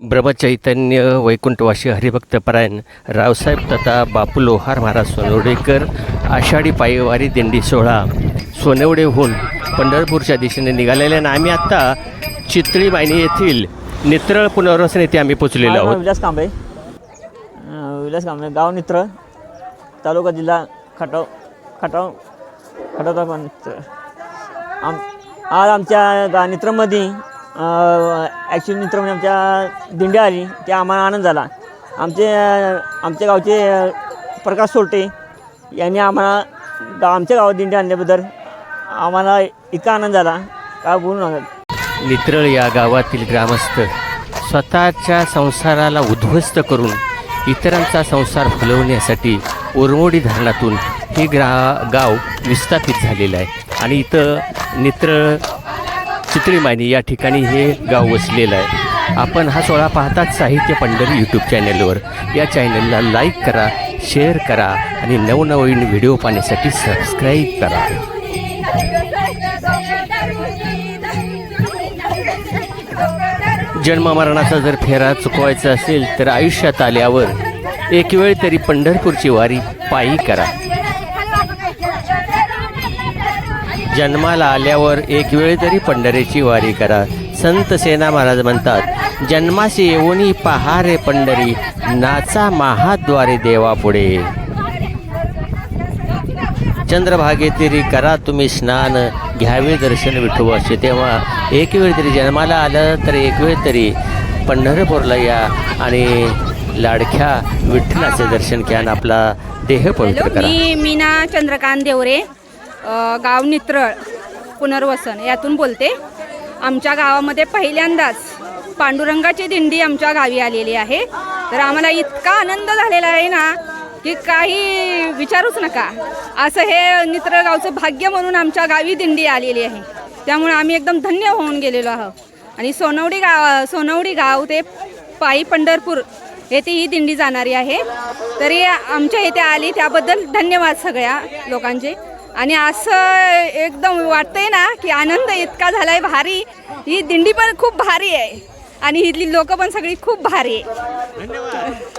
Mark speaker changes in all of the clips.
Speaker 1: ब्रह्मचैतन्य वैकुंठवासी हरिभक्तपरायण रावसाहेब तथा बापू लोहार महाराज सोनवडेकर आषाढी पायवारी दिंडी सोहळा सोनवडेहून पंढरपूरच्या दिशेने निघालेले आणि आम्ही आत्ता चितळी बायनी येथील नित्रळ पुनर्वसन येथे आम्ही पोचलेलो
Speaker 2: माझं नाव
Speaker 1: आहोत
Speaker 2: विलास कांबळे अं, विलास कांबळे गाव नित्र तालुका जिल्हा खटाव खटाव खटाव तालुका नित्र. आम आज आमच्या गा नित्रमध्ये ॲक्च्युली म्हणजे आमच्या दिंड्या आली. ते आम्हाला आनंद झाला. आमचे आमच्या गावचे प्रकाश सोलटे यांनी आम्हाला गाव आमच्या गावात दिंड्या आणल्याबद्दल आम्हाला इतका आनंद झाला. का बोलू नका.
Speaker 1: नित्रळ या गावातील ग्रामस्थ स्वतःच्या संसाराला उद्ध्वस्त करून इतरांचा संसार फुलवण्यासाठी उरमोडी धरणातून हे ग्रा गाव विस्थापित झालेलं आहे. आणि इथं नित्रळ चित्रीमायनी या ठिकाणी हे गाव वसलेलं आहे. आपण हा सोहळा पाहतात साहित्य पंढरी यूट्यूब चॅनलवर या चॅनलला लाईक करा शेअर करा आणि नवनवीन व्हिडिओ पाहण्यासाठी सबस्क्राईब करा. जन्ममरणाचा जर फेरा चुकवायचा असेल तर आयुष्यात आल्यावर एक वेळ तरी पंढरपूरची वारी पायी करा. जन्माला आल्यावर एक वेळ तरी पंढरीची वारी करा. संत सेना महाराज म्हणतात जन्माशी येऊनी पहा रे पंढरी नाचा महाद्वारे देवा पुढे. चंद्रभागेतिरी करा तुम्ही स्नान घ्यावे दर्शन विठोबाचे तेव्हा एक वेळ तरी जन्माला आलं तर एक वेळ तरी पंढरपूरला या आणि लाडक्या विठ्ठलाचं दर्शन घ्या आणि आपला देह पवित्र करा.
Speaker 3: मी मीना चंद्रकांत देवरे. गाव नित्रळ पुनर्वसन यातून बोलते. आमच्या गावामध्ये पहिल्यांदाच पांडुरंगाची दिंडी आमच्या गावी आलेली आहे. तर आम्हाला इतका आनंद झालेला आहे ना की काही विचारूच नका. असं हे नित्रळ गावचं भाग्य म्हणून आमच्या गावी दिंडी आलेली आहे. त्यामुळे आम्ही एकदम धन्य होऊन गेलेलो आहोत. आणि सोनवडी गाव सोनवडी गाव ते पायी पंढरपूर येथे ही दिंडी जाणारी आहे. तरी आमच्या इथे आली त्याबद्दल धन्यवाद सगळ्या लोकांचे. आणि असं एकदम वाटतंय ना की आनंद इतका झालाय भारी. ही दिंडी पण खूप भारी आहे. आणि इथली लोक पण सगळी खूप भारी आहे.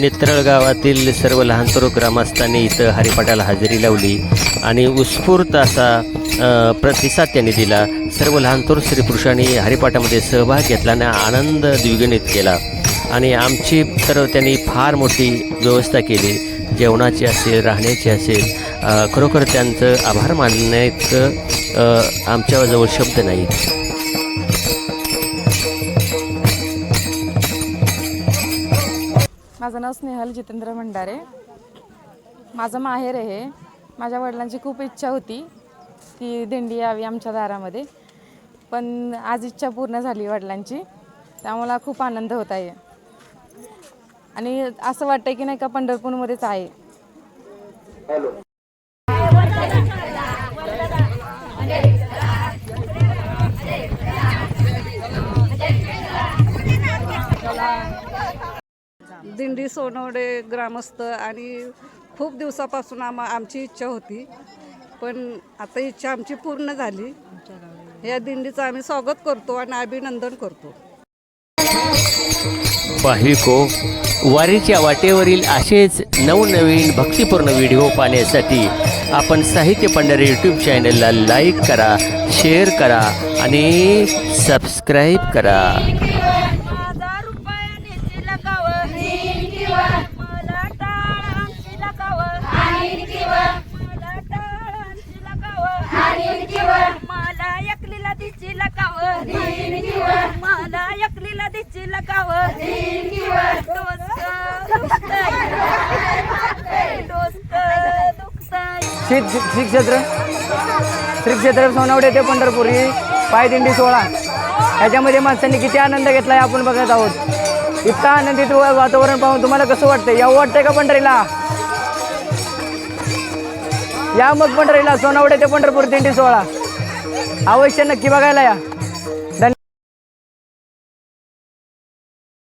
Speaker 1: नेत्रळ गावातील सर्व लहान ग्रामस्थांनी इथं हरिपाठाला हजेरी लावली आणि उत्स्फूर्त असा प्रतिसाद त्यांनी दिला. सर्व लहान स्त्री पुरुषांनी हरिपाठामध्ये सहभाग घेतला आणि आनंद द्विगुणित केला. आणि आमची तर त्यांनी फार मोठी व्यवस्था केली. जेवणाची असेल राहण्याची असेल खरोखर त्यांचं आभार मानण्याचं आमच्याजवळ शब्द नाहीत
Speaker 4: माझं नाव स्नेहल जितेंद्र भंडारे. माझं माहेर आहे माझ्या वडिलांची खूप इच्छा होती की दिंडी यावी आमच्या दारामध्ये. पण आज इच्छा पूर्ण झाली वडिलांची. त्यामुळे खूप आनंद होत आहे. आणि असं वाटतं की नाही का पंढरपूरमध्येच आहे.
Speaker 5: दिंडी सोनवडे ग्रामस्थ आणि खूप दिवसापासून आम आमची इच्छा होती. पण आता इच्छा आमची पूर्ण झाली. या दिंडीचं आम्ही स्वागत करतो आणि अभिनंदन करतो.
Speaker 1: पाहिको वारीच्या वाटेवरील असेच नवनवीन भक्तिपूर्ण व्हिडिओ पाहण्यासाठी आपण साहित्य पंढरी यूट्यूब चॅनलला लाईक करा शेअर करा आणि सबस्क्राईब करा.
Speaker 2: श्री श्री क्षेत्र श्री क्षेत्र सोनवडे ते पंढरपूर. ही पायदिंडी सोहळा. ह्याच्यामध्ये माणसांनी किती आनंद घेतला आहे आपण बघत आहोत. इतका आनंदित वातावरण पाहून तुम्हाला कसं वाटतं या वाटतंय का पंढरीला? या मग पंढरीला सोनवडे ते पंढरपूर दिंडी सोहळा. अवश्य नक्की बघायला या.